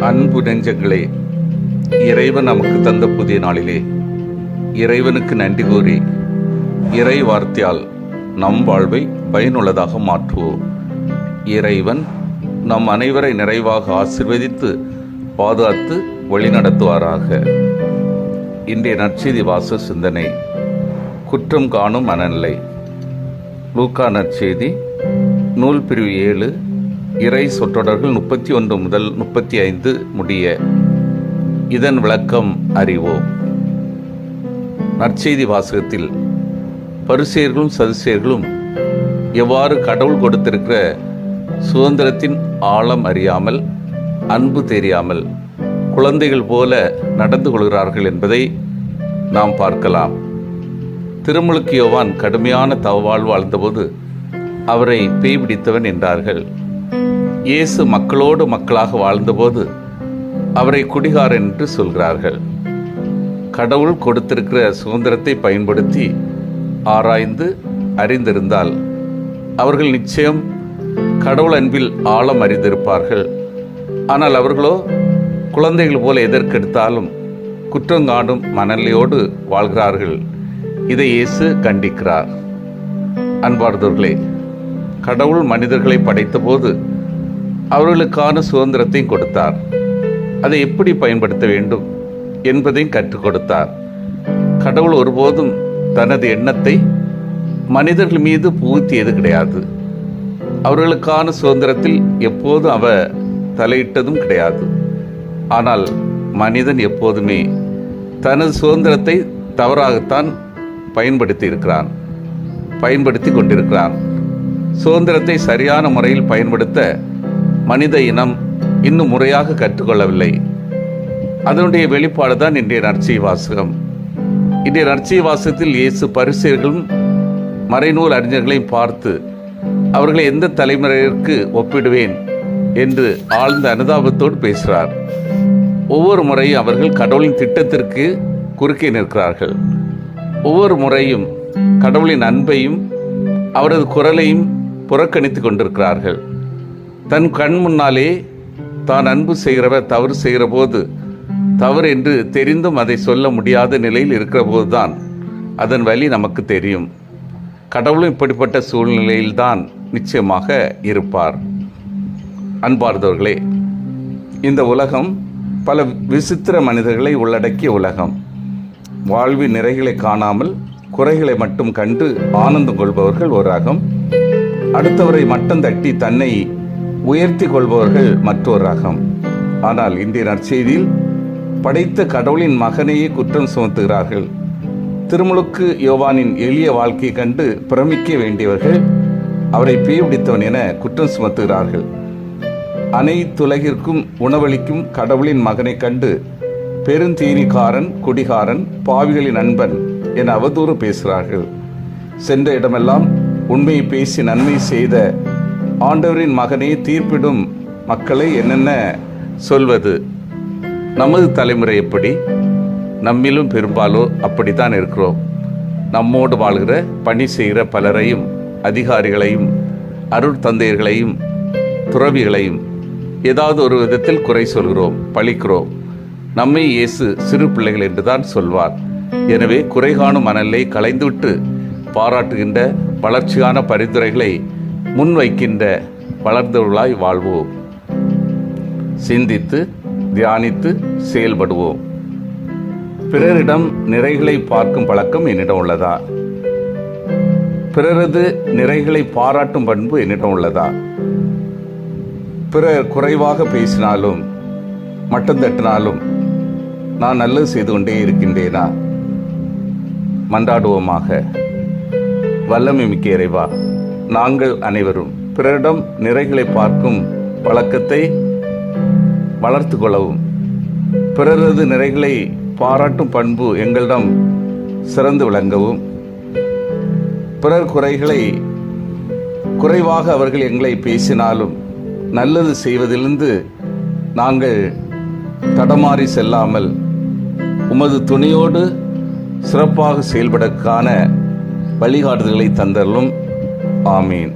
அன்பு நெஞ்சங்களே இறைவன் நமக்கு தந்த புதிய நாளிலே இறைவனுக்கு நன்றி கூறி இறை வார்த்தையால் நம் வாழ்வை பயனுள்ளதாக மாற்றுவோம். இறைவன் நம் அனைவரை நிறைவாக ஆசிர்வதித்து பாதுகாத்து வழிநடத்துவாராக. இன்றைய நற்செய்தி வாச சிந்தனை குற்றம் காணும் மனநிலை. லூக்கா நற்செய்தி நூல் பிரிவு ஏழு இறை சொற்றொடர்கள் முப்பத்தி ஒன்று முதல் முப்பத்தி ஐந்து முடிய இதன் விளக்கம் அறிவோம். நற்செய்தி வாசகத்தில் பரிசெயர்களும் சதுசேர்களும் எவ்வாறு கடவுள் கொடுத்திருக்கிற சுதந்திரத்தின் ஆழம் அறியாமல் அன்பு தெரியாமல் குழந்தைகள் போல நடந்து கொள்கிறார்கள் என்பதை நாம் பார்க்கலாம். திருமுழுக்கு யோவான் கடுமையான தவவாழ்வு வாழ்ந்தபோது அவரை பேய் பிடித்தவன் என்றார்கள். இயேசு மக்களோடு மக்களாக வாழ்ந்தபோது அவரை குடிகாரன் என்று சொல்கிறார்கள். கடவுள் கொடுத்திருக்கிற சுதந்திரத்தை பயன்படுத்தி ஆராய்ந்து அறிந்திருந்தால் அவர்கள் நிச்சயம் கடவுள் அன்பில் ஆழம் அறிந்திருப்பார்கள். ஆனால் அவர்களோ குழந்தைகள் போல எதற்கெடுத்தாலும் குற்றங்காடும் மனநிலையோடு வாழ்கிறார்கள். இதை இயேசு கண்டிக்கிறார். அன்பார்ந்தவர்களே கடவுள் மனிதர்களை படைத்தபோது அவர்களுக்கான சுதந்திரத்தையும் கொடுத்தார். அதை எப்படி பயன்படுத்த வேண்டும் என்பதையும் கற்றுக் கொடுத்தார். கடவுள் ஒருபோதும் தனது எண்ணத்தை மனிதர்கள் மீது புகுத்தியது கிடையாது. அவர்களுக்கான சுதந்திரத்தில் எப்போதும் அவ தலையிட்டதும் கிடையாது. ஆனால் மனிதன் எப்போதுமே தனது சுதந்திரத்தை தவறாகத்தான் பயன்படுத்தி இருக்கிறான் பயன்படுத்தி கொண்டிருக்கிறான். சுதந்திரத்தை சரியான முறையில் பயன்படுத்த மனித இனம் இன்னும் முறையாக கற்றுக்கொள்ளவில்லை. அதனுடைய வெளிப்பாடு தான் இன்றைய நற்செய் வாசகம் இன்றைய நற்செய் வாசகத்தில் இயேசு பரிசுகளும் மறைநூல் அறிஞர்களையும் பார்த்து அவர்களை எந்த தலைமுறையிற்கு ஒப்பிடுவேன்? என்று ஆழ்ந்த அனுதாபத்தோடு பேசுகிறார். ஒவ்வொரு முறையும் அவர்கள் கடவுளின் திட்டத்திற்கு குறுக்கே நிற்கிறார்கள். ஒவ்வொரு முறையும் கடவுளின் அன்பையும் அவரது குரலையும் புறக்கணித்து கொண்டிருக்கிறார்கள். தன் கண் முன்னாலே தான் அன்பு செய்கிறவர் தவறு செய்கிற போது தவறு என்று தெரிந்தும் அதை சொல்ல முடியாத நிலையில் இருக்கிற போதுதான் அதன் வழி நமக்கு தெரியும். கடவுளும் இப்படிப்பட்ட சூழ்நிலையில்தான் நிச்சயமாக இருப்பார். அன்பார்ந்தவர்களே இந்த உலகம் பல விசித்திர மனிதர்களை உள்ளடக்கிய உலகம். வாழ்வின் நிறைகளை காணாமல் குறைகளை மட்டும் கண்டு ஆனந்தம் கொள்பவர்கள் ஒரு ரகம் அடுத்தவரை மட்டம் தட்டி தன்னை உயர்த்தி கொள்பவர்கள் மற்றொரு ரகம் ஆனால் இன்றைய நற்செய்தியில் படைத்த கடவுளின் மகனையே குற்றம் சுமத்துகிறார்கள். திருமுழுக்கு யோவானின் எளிய வாழ்க்கையை கண்டு பிரமிக்க வேண்டியவர்கள் அவரை பேய்பிடித்தவன் என குற்றம் சுமத்துகிறார்கள். அனைத்துலகிற்கும் உணவளிக்கும் கடவுளின் மகனை கண்டு பெருந்தீனிக்காரன் குடிகாரன் பாவிகளின் நண்பன் என அவதூறு பேசுகிறார்கள். சென்ற இடமெல்லாம் உண்மையை பேசி நன்மை செய்த ஆண்டவரின் மகனை தீர்ப்பிடும் மக்களை என்னென்ன சொல்வது? நமது தலைமுறை எப்படி? நம்மிலும் பெரும்பாலோ அப்படித்தான் இருக்கிறோம். நம்மோடு வாழ்கிற பணி செய்கிற பலரையும் அதிகாரிகளையும் அருள் தந்தையர்களையும் துறவிகளையும் ஏதாவது ஒரு விதத்தில் குறை சொல்கிறோம் பழிக்கிறோம். நம்மை இயேசு சிறு பிள்ளைகள் என்றுதான் சொல்வார். எனவே குறை காணும் மணலை களைந்துவிட்டு பாராட்டுகின்ற வளர்ச்சியான பரிந்துரைகளை முன்வைக்கின்ற வளர்ந்தவர்களாய் வாழ்வோம். சிந்தித்து தியானித்து செயல்படுவோம். பிறரிடம் நிறைகளை பார்க்கும் பழக்கம் என்னிடம் உள்ளதா? பிறரது நிறைகளை பாராட்டும் பண்பு என்னிடம் உள்ளதா? பிறர் குறைவாக பேசினாலும் மட்டம் தட்டினாலும் நான் நல்லது செய்து கொண்டே இருக்கின்றேனா? மன்றாடுவோமாக. வல்லமை மிக்க இறைவா நாங்கள் அனைவரும் பிறரிடம் நிறைகளை பார்க்கும் பழக்கத்தை வளர்த்து கொள்ளவும். பிறரது நிறைகளை பாராட்டும் பண்பு எங்களிடம் சிறந்து விளங்கவும். பிறர் குறைகளை குறைவாக அவர்கள் எங்களை பேசினாலும் நல்லது செய்வதிலிருந்து நாங்கள் தடமாறி செல்லாமல் உமது துணியோடு சிறப்பாக செயல்படக்கான வழிகாட்டுதல்களை தந்தரலும் ஆமீன்